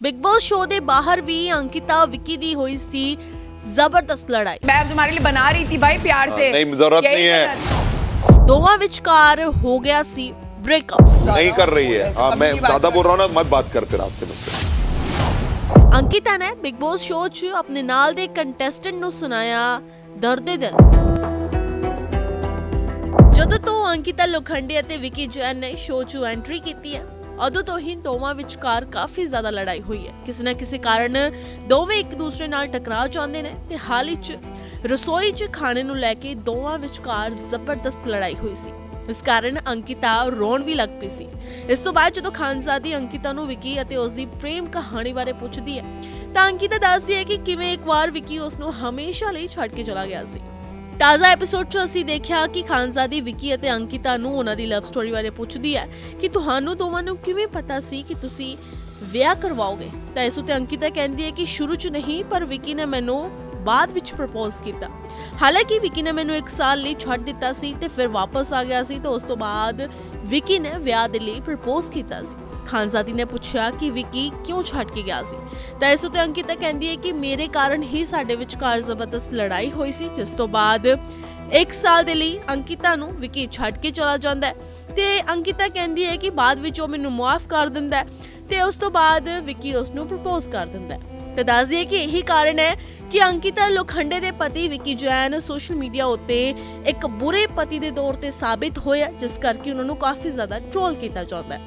Big boss show ਦੇ ਬਾਹਰ ਵੀ ਅੰਕਿਤਾ ਵਿੱਕੀ ਦੀ ਹੋਈ ਸੀ ਜ਼ਬਰਦਸਤ ਲੜਾਈ मैं अब तुम्हारे लिए बना रही थी भाई प्यार से हाँ, नहीं, जरूरत यही नहीं है। करना था। ਦੋਵਾਂ ਵਿਚਕਾਰ ਹੋ ਗਿਆ ਸੀ ਬ੍ਰੇਕਅਪ नहीं कर रही है ऐसे हाँ कभी मैं नहीं बात ज्यादा कर बोल रहा हूँ ना मत बात कर फिर आज से मुझसे ਅੰਕਿਤਾ ਨੇ ਬਿਗ ਬੌਸ ਸ਼ੋਅ 'ਚ ਆਪਣੇ ਨਾਲ ਦੇ ਕੰਟੈਸਟੈਂਟ ਨੂੰ ਸੁਣਾਇਆ ਦਰਦ ਦੇ ਦਿਲ ਜਦੋਂ ਤੋਂ ਅੰਕਿਤਾ ਲੋਖੰਡੇ ਅਤੇ ਵਿਕੀ ਜੈਨ ਨੇ ਸ਼ੋਅ 'ਚ ਐਂਟਰੀ ਕੀਤੀ ਹੈ ਉਦੋਂ ਤੋਂ ਹੀ ਦੋਵਾਂ ਵਿਚਕਾਰ ਕਾਫੀ ਜ਼ਿਆਦਾ ਲੜਾਈ ਹੋਈ ਹੈ। ਕਿਸੇ ਨਾ ਕਿਸੇ ਕਾਰਨ ਦੋਵੇਂ ਇੱਕ ਦੂਸਰੇ ਨਾਲ ਟਕਰਾਅ ਜਾਂਦੇ ਨੇ ਤੇ ਹਾਲ ਹੀ 'ਚ ਰਸੋਈ 'ਚ ਖਾਣੇ ਨੂੰ ਲੈ ਕੇ ਦੋਵਾਂ ਵਿਚਕਾਰ ਜ਼ਬਰਦਸਤ ਲੜਾਈ ਹੋਈ ਸੀ। ਇਸ ਕਾਰਨ ਅੰਕਿਤਾ ਰੋਣ ਵੀ ਲੱਗ ਪਈ ਸੀ। ਇਸ ਤੋਂ ਬਾਅਦ ਜਦੋਂ ਖਾਨਜ਼ਾਦੀ ਅੰਕਿਤਾ ਨੂੰ ਵਿਕੀ ਅਤੇ ਉਸ ਦੀ ਪ੍ਰੇਮ ਕਹਾਣੀ ਬਾਰੇ ਪੁੱਛਦੀ ਹੈ, ਤਾਂ ਅੰਕਿਤਾ ਦੱਸਦੀ ਹੈ ਕਿ ਕਿਵੇਂ ਇੱਕ ਵਾਰ ਵਿਕੀ ਉਸ ਨੂੰ ਹਮੇਸ਼ਾ ਲਈ ਛੱਡ ਕੇ ਚਲਾ ਗਿਆ ਸੀ। ਤਾਜ਼ਾ ਐਪੀਸੋਡ 'ਚ ਅਸੀਂ ਦੇਖਿਆ ਕਿ ਖਾਨਜ਼ਾਦੀ ਵਿੱਕੀ ਅਤੇ ਅੰਕਿਤਾ ਨੂੰ ਉਹਨਾਂ ਦੀ ਲਵ ਸਟੋਰੀ ਬਾਰੇ ਪੁੱਛਦੀ ਹੈ ਕਿ ਤੁਹਾਨੂੰ ਦੋਵਾਂ ਨੂੰ ਕਿਵੇਂ ਪਤਾ ਸੀ ਕਿ ਤੁਸੀਂ ਵਿਆਹ ਕਰਵਾਓਗੇ? ਤਾਂ ਇਸ ਉਤੇ ਅੰਕਿਤਾ ਕਹਿੰਦੀ ਹੈ ਕਿ ਸ਼ੁਰੂ 'ਚ ਨਹੀਂ, ਪਰ ਵਿਕੀ ਨੇ ਮੈਨੂੰ ਬਾਅਦ ਵਿੱਚ ਪ੍ਰਪੋਜ਼ ਕੀਤਾ। ਹਾਲਾਂਕਿ ਵਿਕੀ ਨੇ ਮੈਨੂੰ 1 ਸਾਲ ਲਈ ਛੱਡ ਦਿੱਤਾ ਸੀ ਤੇ ਫਿਰ ਵਾਪਸ ਆ ਗਿਆ ਸੀ, ਤੇ ਉਸ ਤੋਂ ਬਾਅਦ ਵਿੱਕੀ ਨੇ ਵਿਆਹ ਦੇ ਲਈ ਪ੍ਰਪੋਜ਼ ਕੀਤਾ ਸੀ। ਖਾਨਜ਼ਾਦੀ ਨੇ ਪੁੱਛਿਆ ਕਿ ਵਿੱਕੀ ਕਿਉਂ ਛੱਡ ਕੇ ਗਿਆ ਸੀ? ਤਾਂ ਇਸ ਉਤੇ ਅੰਕਿਤਾ ਕਹਿੰਦੀ ਹੈ ਕਿ ਮੇਰੇ ਕਾਰਨ ਹੀ ਸਾਡੇ ਵਿਚਕਾਰ ਜ਼ਬਰਦਸਤ ਲੜਾਈ ਹੋਈ ਸੀ, ਜਿਸ ਤੋਂ ਬਾਅਦ ਇੱਕ ਸਾਲ ਦੇ ਲਈ ਅੰਕਿਤਾ ਨੂੰ ਵਿੱਕੀ ਛੱਡ ਕੇ ਚਲਾ ਜਾਂਦਾ ਹੈ। ਤੇ ਅੰਕਿਤਾ ਕਹਿੰਦੀ ਹੈ ਕਿ ਬਾਅਦ ਵਿੱਚ ਉਹ ਮੈਨੂੰ ਮਾਫ ਕਰ ਦਿੰਦਾ ਹੈ ਤੇ ਉਸ ਤੋਂ ਬਾਅਦ ਵਿੱਕੀ ਉਸ ਨੂੰ ਪ੍ਰਪੋਜ਼ ਕਰ ਦਿੰਦਾ ਹੈ। ਤੇ ਦੱਸ ਦਈਏ ਕਿ ਇਹੀ ਕਾਰਨ ਹੈ ਕਿ ਅੰਕਿਤਾ ਲੋਖੰਡੇ ਦੇ ਪਤੀ ਵਿਕੀ ਜੈਨ ਸੋਸ਼ਲ ਮੀਡੀਆ ਉੱਤੇ ਇੱਕ ਬੁਰੇ ਪਤੀ ਦੇ ਤੌਰ ਤੇ ਸਾਬਿਤ ਹੋਇਆ, ਜਿਸ ਕਰਕੇ ਉਹਨਾਂ ਨੂੰ ਕਾਫੀ ਜ਼ਿਆਦਾ ਟ੍ਰੋਲ ਕੀਤਾ ਜਾਂਦਾ ਹੈ।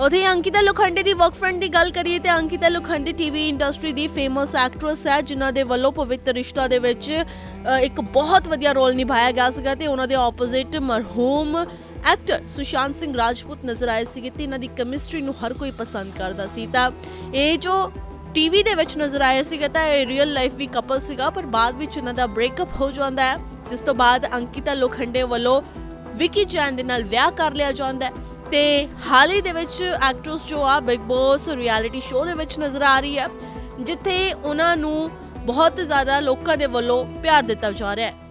ਉਥੇ ਅੰਕਿਤਾ ਲੋਖੰਡੇ ਦੀ ਵਰਕ ਫਰੈਂਡ ਦੀ ਗੱਲ ਕਰੀਏ ਤੇ ਅੰਕਿਤਾ ਲੋਖੰਡੇ ਟੀਵੀ ਇੰਡਸਟਰੀ ਦੀ ਫੇਮਸ ਐਕਟਰੈਸ ਹੈ, ਜਿਨ੍ਹਾਂ ਦੇ ਵੱਲੋਂ ਪਵਿੱਤਰ ਰਿਸ਼ਤਾ ਦੇ ਵਿੱਚ ਇੱਕ ਬਹੁਤ ਵਧੀਆ ਰੋਲ ਨਿਭਾਇਆ ਗਿਆ ਸੀਗਾ ਤੇ ਉਹਨਾਂ ਦੇ ਆਪੋਜ਼ਿਟ ਮਰਹੂਮ ਐਕਟਰ ਸੁਸ਼ਾਂਤ ਸਿੰਘ ਰਾਜਪੂਤ ਨਜ਼ਰ ਆਏ ਸੀਗੇ ਤੇ ਇਹਨਾਂ ਦੀ ਕੈਮਿਸਟਰੀ ਨੂੰ ਹਰ ਕੋਈ ਪਸੰਦ ਕਰਦਾ ਸੀ। ਤਾਂ ਇਹ ਜੋ ਟੀਵੀ ਦੇ ਵਿੱਚ ਨਜ਼ਰ ਆਏ ਸੀਗਾ ਤਾਂ ਇਹ ਰੀਅਲ ਲਾਈਫ ਵੀ ਕਪਲ ਸੀਗਾ, ਪਰ ਬਾਅਦ ਵਿੱਚ ਇਹਨਾਂ ਦਾ ਬ੍ਰੇਕਅਪ ਹੋ ਜਾਂਦਾ ਹੈ, ਜਿਸ ਤੋਂ ਬਾਅਦ ਅੰਕਿਤਾ ਲੋਖੰਡੇ ਵੱਲੋਂ ਵਿਕੀ ਜੈਨ ਦੇ ਨਾਲ ਵਿਆਹ ਕਰ ਲਿਆ ਜਾਂਦਾ ਹੈ। ਤੇ ਹਾਲ ਹੀ ਦੇ ਵਿੱਚ ਐਕਟਰਸ ਜੋ ਆ ਬਿਗ ਬੌਸ ਰਿਐਲਿਟੀ ਸ਼ੋਅ ਦੇ ਵਿੱਚ ਨਜ਼ਰ ਆ ਰਹੀ ਹੈ, ਜਿੱਥੇ ਉਹਨਾਂ ਨੂੰ ਬਹੁਤ ਜ਼ਿਆਦਾ ਲੋਕਾਂ ਦੇ ਵੱਲੋਂ ਪਿਆਰ ਦਿੱਤਾ ਜਾ ਰਿਹਾ ਹੈ।